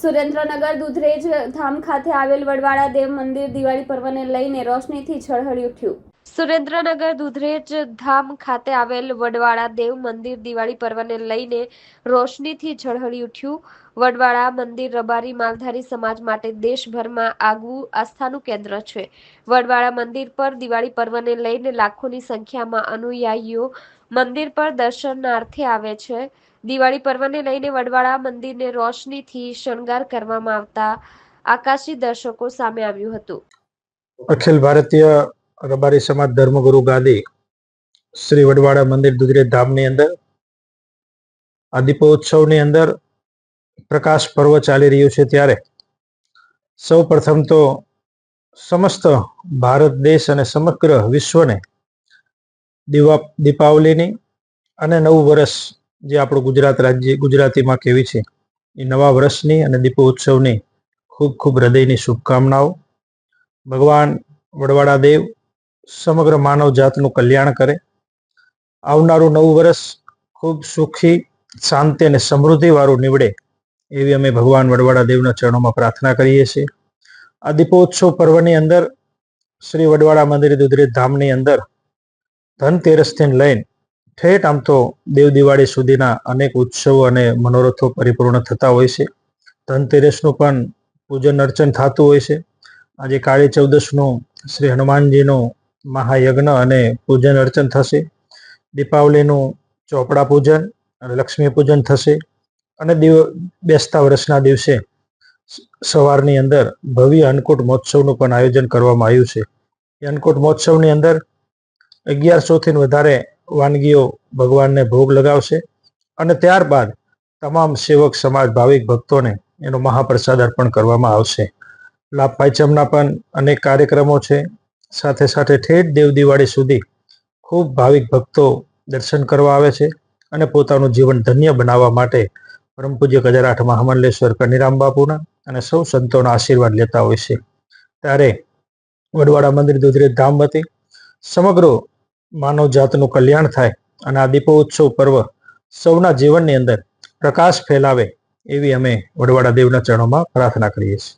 સુરેન્દ્રનગર દુધરેજ ધામ ખાતે આવેલ વડવાળા દેવ મંદિર દિવાળી પર્વને લઈને રોશનીથી ઝળહળી ઉઠ્યું. સુરેન્દ્રનગર દુધરેજ ધામ ખાતે આવેલ વડવાળા દેવ મંદિર દિવાળી પર્વને લઈને રોશનીથી ઝળહળી ઉઠ્યું. વડવાળા મંદિર રબારી માલધારી સમાજ માટે દેશભરમાં આગવું આસ્થાનું કેન્દ્ર છે. વડવાળા મંદિર પર દિવાળી પર્વને લઈને લાખોની સંખ્યામાં અનુયાયીઓ મંદિર પર દર્શનાર્થે આવે છે. દિવાળી પર્વને લઈને વડવાળા મંદિરને રોશનીથી શણગાર કરવામાં આવતા આકાશી દર્શકો સામે આવ્યું હતું. અખિલ ભારતીય રબારી સમાજ ધર્મગુરુ ગાદી શ્રી વડવાડા મંદિર દુધરે ધામની અંદર આ દીપોત્સવની અંદર પ્રકાશ પર્વ ચાલી રહ્યું છે ત્યારે સૌ પ્રથમ તો સમસ્ત ભારત દેશ અને સમગ્ર વિશ્વને દીવા, દીપાવલીની અને નવું વર્ષ જે આપણું ગુજરાત રાજ્ય, ગુજરાતીમાં કેવી છે, એ નવા વર્ષની અને દીપોત્સવની ખૂબ ખૂબ હૃદયની શુભકામનાઓ. ભગવાન વડવાડા દેવ સમગ્ર માનવ જાતનું કલ્યાણ કરે. આવનારું નવું વર્ષ ખૂબ સુખી, શાંતિ અને સમૃદ્ધિવાળું નીવડે એવી અમે ભગવાન વડવાડા દેવના ચરણોમાં પ્રાર્થના કરીએ છીએ. આ દીપોત્સવ પર્વની અંદર શ્રી વડવાડા મંદિર દુધરેજ ધામની અંદર ધનતેરસથી લઈને ઠેઠ આમ તો દેવ દિવાળી સુધીના અનેક ઉત્સવો અને મનોરથો પરિપૂર્ણ થતા હોય છે. ધનતેરસનું પણ પૂજન અર્ચન થતું હોય છે. આજે કાળી ચૌદશનું શ્રી હનુમાનજીનું મહાયજ્ઞ અને પૂજન અર્ચન થશે. દીપાવલીનું ચોપડા પૂજન અને લક્ષ્મી પૂજન થશે. અને દિવ બેસતા વર્ષના દિવસે સવારની અંદર ભવ્ય અન્નકૂટ મહોત્સવનું પણ આયોજન કરવામાં આવ્યું છે. એ અન્નકૂટ મહોત્સવની અંદર અગિયારસોથી વધારે વાનગીઓ ભગવાનને ભોગ લગાવશે અને ત્યારબાદ તમામ સેવક સમાજ ભાવિક ભક્તોને એનો મહાપ્રસાદ અર્પણ કરવામાં આવશે. લાભ પાંચમના પણ અનેક કાર્યક્રમો છે. સાથે સાથે ઠેઠ દેવ દિવાળી સુધી ખૂબ ભાવિક ભક્તો દર્શન કરવા આવે છે અને પોતાનું જીવન ધન્ય બનાવવા માટે પરમ પૂજ્ય ગજરાઠ મહામંડલેશ્વર કનીરામ બાપુના અને સૌ સંતોના આશીર્વાદ લેતા હોય છે. ત્યારે વડવાડા મંદિર દુધરેજ ધામ વતી સમગ્ર માનવ જાતનું કલ્યાણ થાય અને આ દીપોત્સવ પર્વ સૌના જીવનની અંદર પ્રકાશ ફેલાવે એવી અમે વડવાડા દેવના ચરણોમાં પ્રાર્થના કરીએ છીએ.